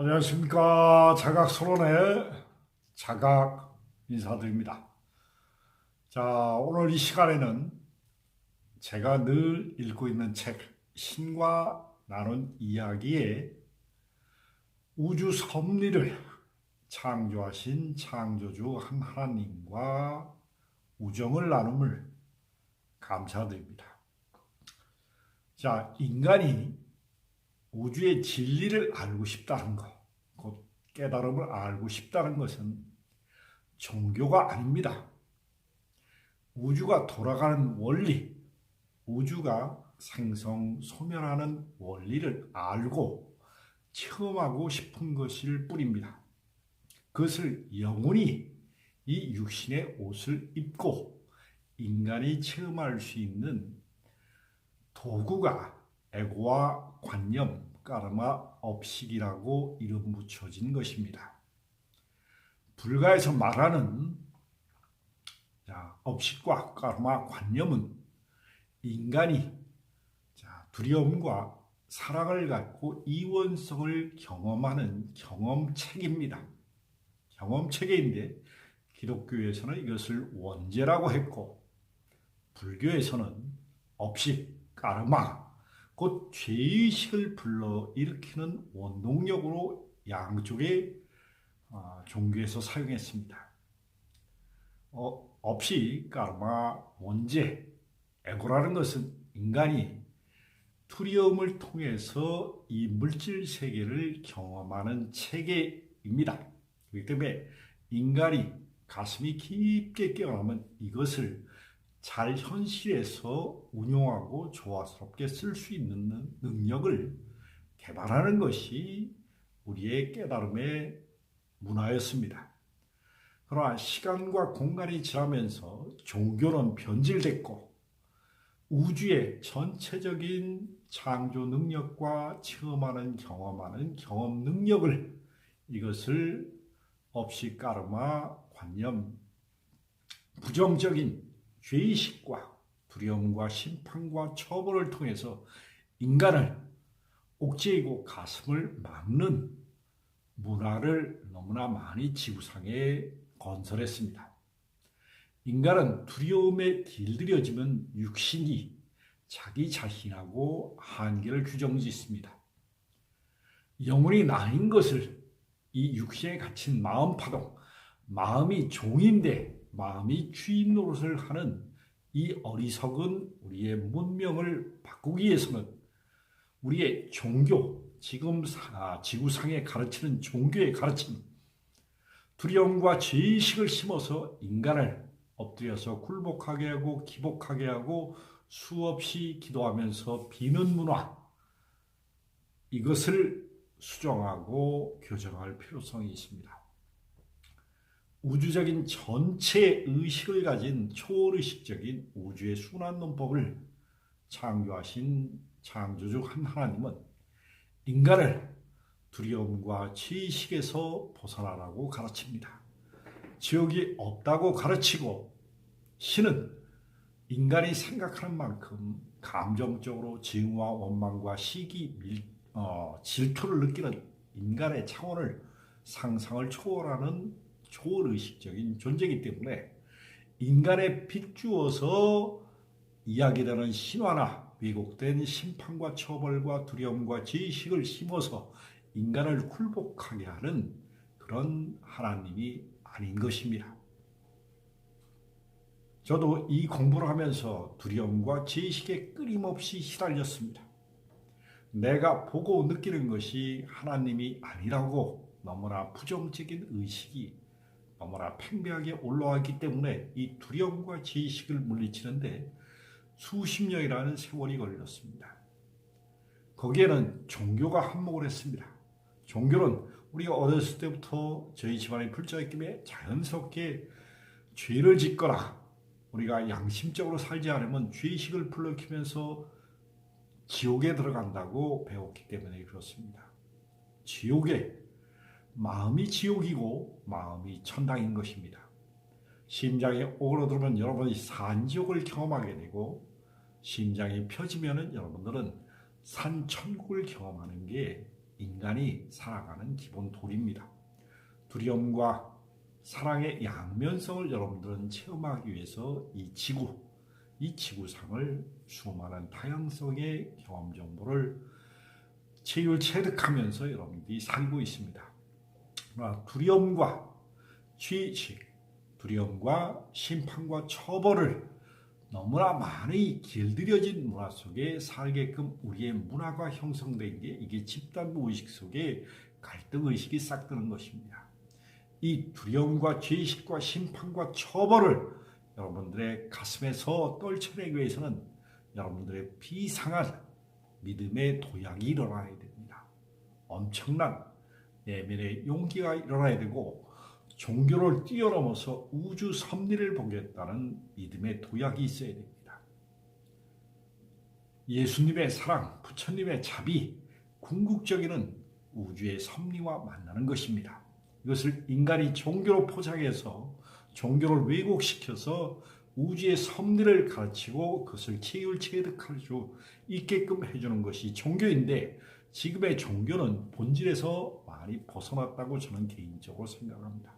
안녕하십니까 자각서론의 자각 인사드립니다. 자 오늘 이 시간에는 제가 늘 읽고 있는 책 신과 나눈 이야기의 우주 섭리를 창조하신 창조주 한 하나님과 우정을 나눔을 감사드립니다. 자 인간이 우주의 진리를 알고 싶다는 것, 곧 깨달음을 알고 싶다는 것은 종교가 아닙니다. 우주가 돌아가는 원리, 우주가 생성, 소멸하는 원리를 알고 체험하고 싶은 것일 뿐입니다. 그것을 영원히 이 육신의 옷을 입고 인간이 체험할 수 있는 도구가 에고와 관념, 까르마, 업식이라고 이름 붙여진 것입니다. 불가에서 말하는 자, 업식과 까르마, 관념은 인간이 자, 두려움과 사랑을 갖고 이원성을 경험하는 경험책입니다. 경험체계인데 기독교에서는 이것을 원죄라고 했고 불교에서는 업식, 까르마, 곧 죄의식을 불러 일으키는 원동력으로 양쪽의 어, 종교에서 사용했습니다. 어, 없이 까르마, 원죄, 에고라는 것은 인간이 투리움을 통해서 이 물질 세계를 경험하는 체계입니다. 그렇기 때문에 인간이 가슴이 깊게 깨어나면 이것을 잘 현실에서 운용하고 조화스럽게 쓸 수 있는 능력을 개발하는 것이 우리의 깨달음의 문화였습니다. 그러나 시간과 공간이 지나면서 종교는 변질됐고 우주의 전체적인 창조 능력과 체험하는 경험하는 경험 능력을 이것을 없이 까르마 관념 부정적인 죄의식과 두려움과 심판과 처벌을 통해서 인간을 옥죄이고 가슴을 막는 문화를 너무나 많이 지구상에 건설했습니다. 인간은 두려움에 길들여지면 육신이 자기 자신하고 한계를 규정짓습니다. 영혼이 나인 것을 이 육신에 갇힌 마음 파동, 마음이 종인데 마음이 주인 노릇을 하는 이 어리석은 우리의 문명을 바꾸기 위해서는 우리의 종교, 지금 지구상에 가르치는 종교의 가르침, 두려움과 죄의식을 심어서 인간을 엎드려서 굴복하게 하고 기복하게 하고 수없이 기도하면서 비는 문화, 이것을 수정하고 교정할 필요성이 있습니다. 우주적인 전체 의식을 가진 초월의식적인 우주의 순환 논법을 창조하신 창조주 한 하나님은 인간을 두려움과 지식에서 벗어나라고 가르칩니다. 지옥이 없다고 가르치고 신은 인간이 생각하는 만큼 감정적으로 증오와 원망과 시기, 밀, 어, 질투를 느끼는 인간의 차원을 상상을 초월하는 초의식적인 존재이기 때문에 인간에 빗주어서 이야기되는 신화나 왜곡된 심판과 처벌과 두려움과 지식을 심어서 인간을 굴복하게 하는 그런 하나님이 아닌 것입니다. 저도 이 공부를 하면서 두려움과 지식에 끊임없이 시달렸습니다. 내가 보고 느끼는 것이 하나님이 아니라고 너무나 부정적인 의식이 너무나 팽배하게 올라왔기 때문에 이 두려움과 지식을 물리치는데 수십 년이라는 세월이 걸렸습니다. 거기에는 종교가 한몫을 했습니다. 종교는 우리가 어렸을 때부터 저희 집안에 불자였기 때문에 자연스럽게 죄를 짓거나 우리가 양심적으로 살지 않으면 죄의식을 불러키면서 지옥에 들어간다고 배웠기 때문에 그렇습니다. 지옥에 마음이 지옥이고 마음이 천당인 것입니다. 심장이 오그러들면 여러분이 산지옥을 경험하게 되고 심장이 펴지면 여러분들은 산천국을 경험하는 게 인간이 살아가는 기본 도리입니다. 두려움과 사랑의 양면성을 여러분들은 체험하기 위해서 이 지구, 이 지구상을 수많은 다양성의 경험 정보를 체율 체득하면서 여러분들이 살고 있습니다. 그러나 두려움과 취식, 두려움과 심판과 처벌을 너무나 많이 길들여진 문화 속에 살게끔 우리의 문화가 형성된 게 이게 집단 무의식 속에 갈등 의식이 싹 드는 것입니다. 이 두려움과 죄의식과 심판과 처벌을 여러분들의 가슴에서 떨쳐내기 위해서는 여러분들의 비상한 믿음의 도약이 일어나야 됩니다. 엄청난 내면의 용기가 일어나야 되고 종교를 뛰어넘어서 우주 섭리를 보겠다는 믿음의 도약이 있어야 됩니다. 예수님의 사랑, 부처님의 자비, 궁극적인 우주의 섭리와 만나는 것입니다. 이것을 인간이 종교로 포장해서 종교를 왜곡시켜서 우주의 섭리를 가르치고 그것을 체율 체득할 수 있게끔 해주는 것이 종교인데 지금의 종교는 본질에서 많이 벗어났다고 저는 개인적으로 생각합니다.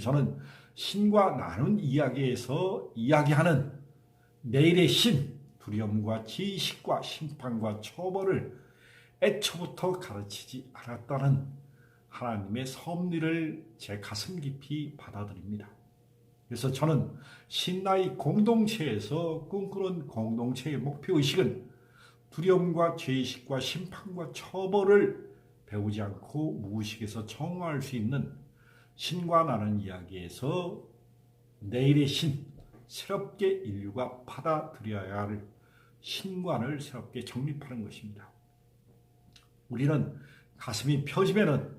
저는 신과 나눈 이야기에서 이야기하는 내일의 신, 두려움과 지식과 심판과 처벌을 애초부터 가르치지 않았다는 하나님의 섭리를 제 가슴 깊이 받아들입니다. 그래서 저는 신나의 공동체에서 꿈꾸는 공동체의 목표의식은 두려움과 죄의식과 심판과 처벌을 배우지 않고 무의식에서 정화할 수 있는 신과 나는 이야기에서 내일의 신, 새롭게 인류가 받아들여야 할 신관을 새롭게 정립하는 것입니다. 우리는 가슴이 펴지면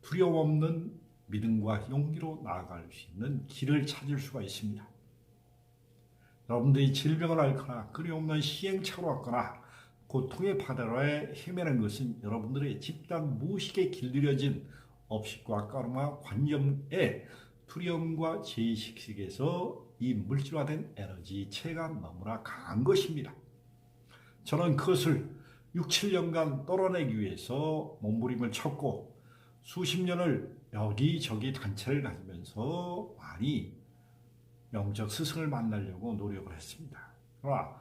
두려움 없는 믿음과 용기로 나아갈 수 있는 길을 찾을 수가 있습니다. 여러분들이 질병을 앓거나 끊임없는 시행착오를 하거나 고통의 바다로에 헤매는 것은 여러분들의 집단 무식에 길들여진 업식과 까르마 관념의 두려움과 제의식식에서 이 물질화된 에너지체가 너무나 강한 것입니다. 저는 그것을 6, 7년간 떨어내기 위해서 몸부림을 쳤고 수십 년을 여기저기 단체를 가지면서 많이 영적 스승을 만나려고 노력을 했습니다. 그러나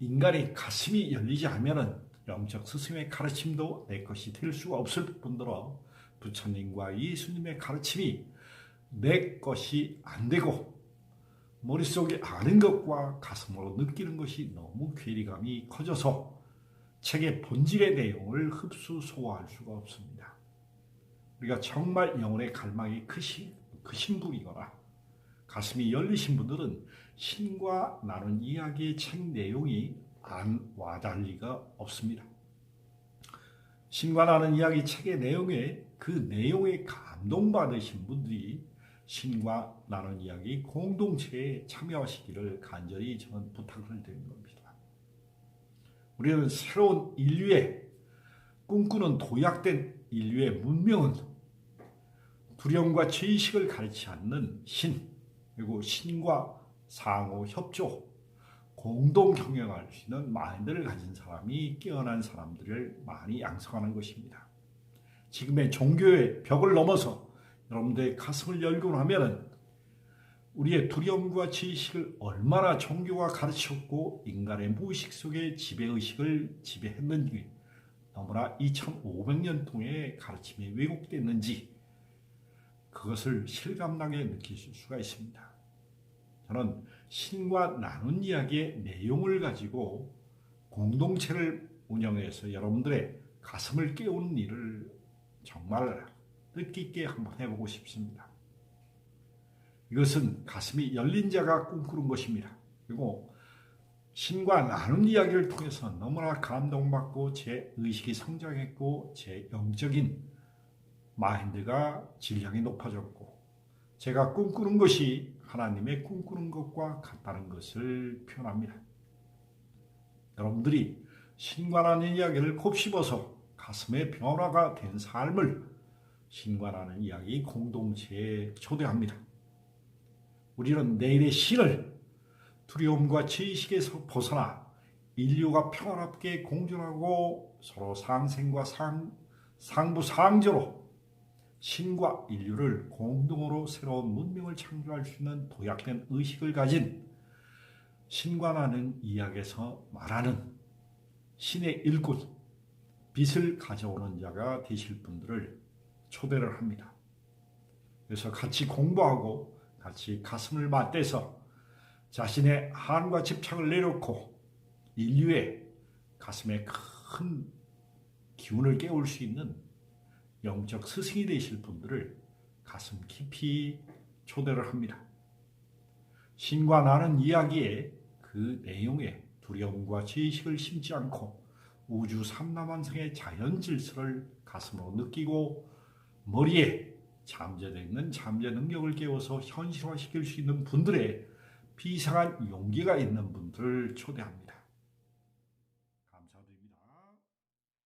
인간이 가슴이 열리지 않으면 영적 스승의 가르침도 내 것이 될 수가 없을 뿐더러 부처님과 예수님의 가르침이 내 것이 안 되고 머릿속에 아는 것과 가슴으로 느끼는 것이 너무 괴리감이 커져서 책의 본질의 내용을 흡수 소화할 수가 없습니다. 우리가 정말 영혼의 갈망이 크신 분이거나 가슴이 열리신 분들은 신과 나눈 이야기의 책 내용이 안 와닿을 리가 없습니다. 신과 나눈 이야기 책의 내용에 그 내용에 감동받으신 분들이 신과 나눈 이야기 공동체에 참여하시기를 간절히 저는 부탁을 드리는 겁니다. 우리는 새로운 인류의 꿈꾸는 도약된 인류의 문명은 두려움과 죄의식을 가르치 않는 신, 그리고 신과 상호 협조, 공동 경영할 수 있는 마인드를 가진 사람이 깨어난 사람들을 많이 양성하는 것입니다. 지금의 종교의 벽을 넘어서 여러분들의 가슴을 열고 나면 우리의 두려움과 지식을 얼마나 종교가 가르쳤고 인간의 무의식 속에 지배의식을 지배했는지 너무나 2500년 동의 가르침이 왜곡됐는지 그것을 실감나게 느끼실 수가 있습니다. 저는 신과 나눈 이야기의 내용을 가지고 공동체를 운영해서 여러분들의 가슴을 깨우는 일을 정말 뜻깊게 한번 해보고 싶습니다. 이것은 가슴이 열린 자가 꿈꾸는 것입니다. 그리고 신과 나눈 이야기를 통해서 너무나 감동받고 제 의식이 성장했고 제 영적인 마인드가 질량이 높아졌고 제가 꿈꾸는 것이 하나님의 꿈꾸는 것과 같다는 것을 표현합니다. 여러분들이 신과라는 이야기를 곱씹어서 가슴의 변화가 된 삶을 신과라는 이야기 공동체에 초대합니다. 우리는 내일의 신을 두려움과 죄의식에서 벗어나 인류가 평화롭게 공존하고 서로 상생과 상, 상부상조로 신과 인류를 공동으로 새로운 문명을 창조할 수 있는 도약된 의식을 가진 신과 나는 이야기에서 말하는 신의 일꾼, 빛을 가져오는 자가 되실 분들을 초대를 합니다. 그래서 같이 공부하고 같이 가슴을 맞대서 자신의 한과 집착을 내놓고 인류의 가슴에 큰 기운을 깨울 수 있는 영적 스승이 되실 분들을 가슴 깊이 초대를 합니다. 신과 나는 이야기의 그 내용에 두려움과 죄의식을 심지 않고 우주 삼라만성의 자연 질서를 가슴으로 느끼고 머리에 잠재되어 있는 잠재 능력을 깨워서 현실화시킬 수 있는 분들의 비상한 용기가 있는 분들을 초대합니다.